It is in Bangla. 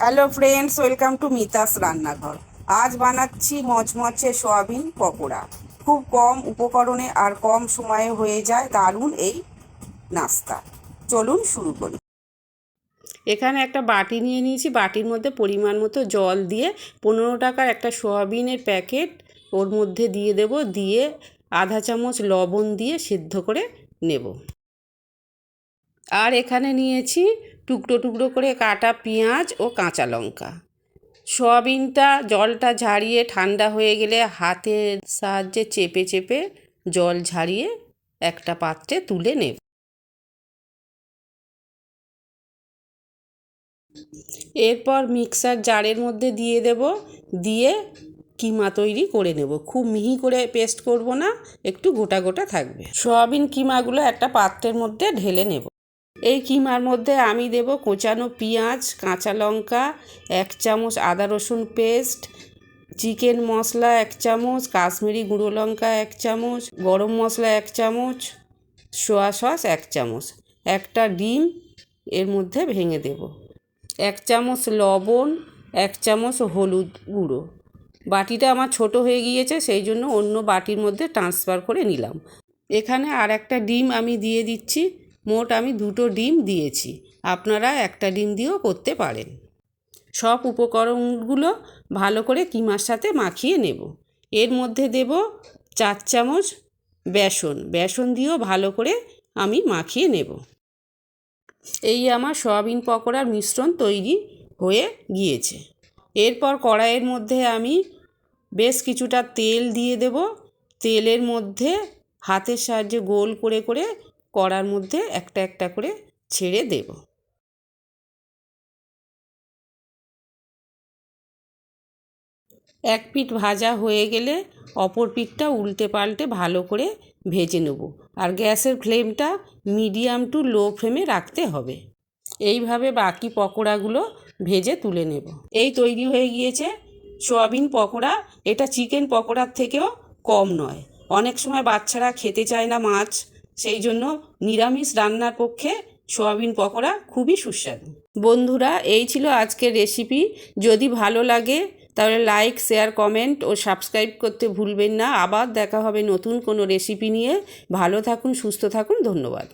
Hello friends welcome to Mita's রান্নাঘর আজ বানাচ্ছি মচমচে সয়াবিন পকোড়া। খুব কম উপকরণে আর কম সময়ে হয়ে যায় দারুণ এই নাস্তা। চলুন শুরু করি। এখানে একটা বাটি নিয়ে নিয়েছি। বাটির মধ্যে পরিমাণ মতো জল দিয়ে পনেরো টাকার একটা সয়াবিনের প্যাকেট ওর মধ্যে দিয়ে দেব। দিয়ে আধা চামচ লবণ দিয়ে সিদ্ধ করে নেব। আর এখানে নিয়েছি টুকরো টুকরো করে কাটা পেঁয়াজ ও কাঁচা লঙ্কা। সয়াবিনটা জলটা ঝাড়িয়ে ঠান্ডা হয়ে গেলে হাতের সাহায্যে চেপে চেপে জল ঝাড়িয়ে একটা পাত্রে তুলে নেব। এরপর মিক্সার জারের মধ্যে দিয়ে দেব, দিয়ে কিমা তৈরি করে নেব। খুব মিহি করে পেস্ট করব না, একটু গোটা গোটা থাকবে। সয়াবিন কিমাগুলো একটা পাত্রের মধ্যে ঢেলে নেব। এই কিমার মধ্যে আমি দেব কোচানো পেঁয়াজ, কাঁচা লঙ্কা, এক চামচ আদা রসুন পেস্ট, চিকেন মশলা এক চামচ, কাশ্মীরি গুঁড়ো লঙ্কা এক চামচ, গরম মশলা এক চামচ, সোয়া সস এক চামচ। একটা ডিম এর মধ্যে ভেঙে দেব। এক চামচ লবণ, এক চামচ হলুদ গুঁড়ো। বাটিটা আমার ছোট হয়ে গিয়েছে, সেই জন্য অন্য বাটির মধ্যে ট্রান্সফার করে নিলাম। এখানে আর একটা ডিম আমি দিয়ে দিচ্ছি। মোট আমি দুটো ডিম দিয়েছি। আপনারা একটা ডিম দিয়েও করতে পারেন। সব উপকরণগুলো ভালো করে কিমার সাথে মাখিয়ে নেব। এর মধ্যে দেব চার চামচ বেসন। বেসন দিয়েও ভালো করে আমি মাখিয়ে নেব। এই আমার সয়াবিন পকোড়ার মিশ্রণ তৈরি হয়ে গিয়েছে। এরপর কড়াইয়ের মধ্যে আমি বেশ কিছুটা তেল দিয়ে দেব। তেলের মধ্যে হাতের সাহায্যে গোল করে করে কড়ার মধ্যে একটা একটা করে ছেড়ে দেব। এক পিঠ ভাজা হয়ে গেলে অপর পিঠটা উল্টে পাল্টে ভালো করে ভেজে নেব আর গ্যাসের ফ্লেমটা মিডিয়াম টু লো ফ্লেমে রাখতে হবে। এইভাবে বাকি পকোড়াগুলো ভেজে তুলে নেব। এই তৈরি হয়ে গিয়েছে সয়াবিন পকোড়া। এটা চিকেন পকোড়ার থেকেও কম নয়। অনেক সময় বাচ্চারা খেতে চায় না মাছ। সেই জন্য নিরামিষ রান্নার পক্ষে সোয়াবিন পকোড়া খুবই সুস্বাদু। বন্ধুরা, এই ছিল আজকের রেসিপি যদি ভালো লাগে, তাহলে লাইক শেয়ার কমেন্ট ও সাবস্ক্রাইব করতে ভুলবেন না। আবার দেখা হবে নতুন কোনো রেসিপি নিয়ে। ভালো থাকুন, সুস্থ থাকুন। ধন্যবাদ।